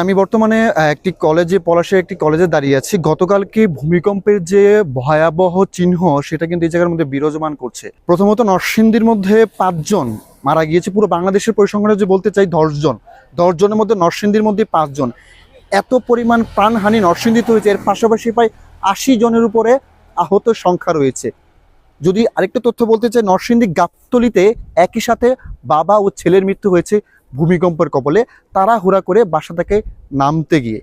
আমি বর্তমানে একটি কলেজে পলাশের একটি কলেজে দাঁড়িয়ে আছি। গতকালকে ভূমিকম্পের যে ভয়াবহ চিহ্ন, সেটা কিন্তু এই জায়গার মধ্যে বিরাজমান করছে। প্রথমত নরসিংদীর মধ্যে পাঁচজন মারা গিয়েছে, পুরো বাংলাদেশের পরিসংখ্যানে যে বলতে চাই, দশজন। দশজনের মধ্যে নরসিংদীর মধ্যে পাঁচজন। এত পরিমাণ প্রাণহানি নরসিংদীতে হয়েছে। এর পাশাপাশি প্রায় আশি জনের উপরে আহত সংখ্যা রয়েছে। যদি আরেকটা তথ্য বলতে চাই, নরসিংদী গাবতলিতে একই সাথে বাবা ও ছেলের মৃত্যু হয়েছে। ভূমিকম্পের কবলে তারা হুড়া করে বাসা থেকে নামতে গিয়ে।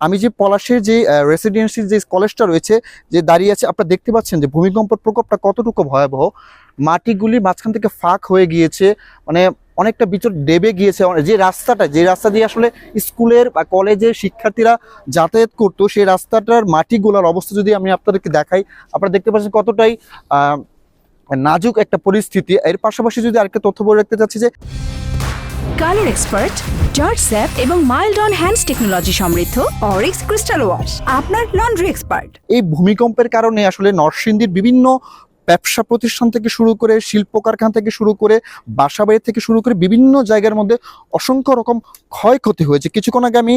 আমি যে পলাশের যে রেসিডেন্সির যে কলেজটা রয়েছে, যে দাঁড়িয়ে আছে, আপনারা দেখতে পাচ্ছেন যে ভূমিকম্পের প্রকোপটা কতটুকু ভয়াবহ। মাটিগুলি মাঝখান থেকে ফাঁক হয়ে গিয়েছে মানে অনেকটা বিচর ডেবে গিয়েছে। যে রাস্তাটা, যে রাস্তা দিয়ে আসলে স্কুলের বা কলেজের শিক্ষার্থীরা যাতায়াত করতো, সেই রাস্তাটার মাটিগুলার অবস্থা যদি আমি আপনাদেরকে দেখাই, আপনারা দেখতে পাচ্ছেন কতটাই নাজুক একটা পরিস্থিতি। এর পাশাপাশি যদি আরেকটা তথ্য বলে রাখতে চাচ্ছি যে কালার এক্সপার্ট, জর্জ স্যাপ এবং মাইল্ড অন হ্যান্ডস টেকনোলজি সমৃদ্ধ অরিক্স ক্রিস্টাল ওয়াশ, আপনার লন্ড্রি এক্সপার্ট। এই ভূমিকম্পের কারণে আসলে নরসিংদীর বিভিন্ন ব্যবসা প্রতিষ্ঠান থেকে শুরু করে শিল্প কারখানা থেকে শুরু করে, বাসাবাড়ি থেকে শুরু করে বিভিন্ন জায়গার মধ্যে অসংখ্য রকম ক্ষয়ক্ষতি হয়েছে। কিছুক্ষণ আগে আমি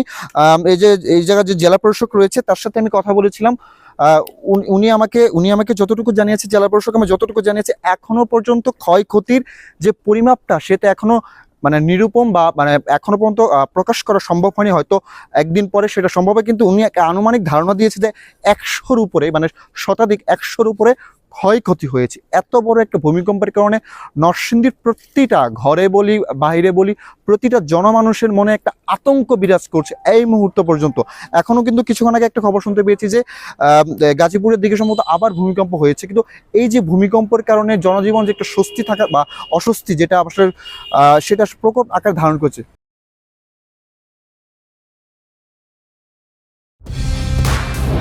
এই যে, এই জায়গায় যে জেলা প্রশাসক রয়েছে, তার সাথে আমি কথা বলেছিলাম। উনি আমাকে উনি আমাকে যতটুকু জানিয়েছে, জেলা প্রশাসক আমি যতটুকু জানিয়েছে, এখনও পর্যন্ত ক্ষয়ক্ষতির যে পরিমাপটা, সেটা এখনও মানে নিরূপম বা মানে এখনও পর্যন্ত প্রকাশ করা সম্ভব হয়নি। হয়তো একদিন পরে সেটা সম্ভব হয়, কিন্তু উনি একটা আনুমানিক ধারণা দিয়েছে যে একশোর উপরে মানে শতাধিক একশোর উপরে ক্ষয়ক্ষতি হয়েছে। এত বড় একটা ভূমিকম্পের কারণে নরসিংদীর প্রতিটা ঘরে বলি, বাইরে বলি, প্রতিটা জনমানুষের মনে একটা আতঙ্ক বিরাজ করছে এই মুহূর্ত পর্যন্ত। এখনও কিন্তু কিছুক্ষণ আগে একটা খবর শুনতে পেয়েছি যে গাজীপুরের দিকে সম্ভবত আবার ভূমিকম্প হয়েছে। কিন্তু এই যে ভূমিকম্পের কারণে জনজীবন যে একটা স্বস্তি থাকা বা অস্বস্তি যেটা আসলে সেটা প্রকোপ আকার ধারণ করছে।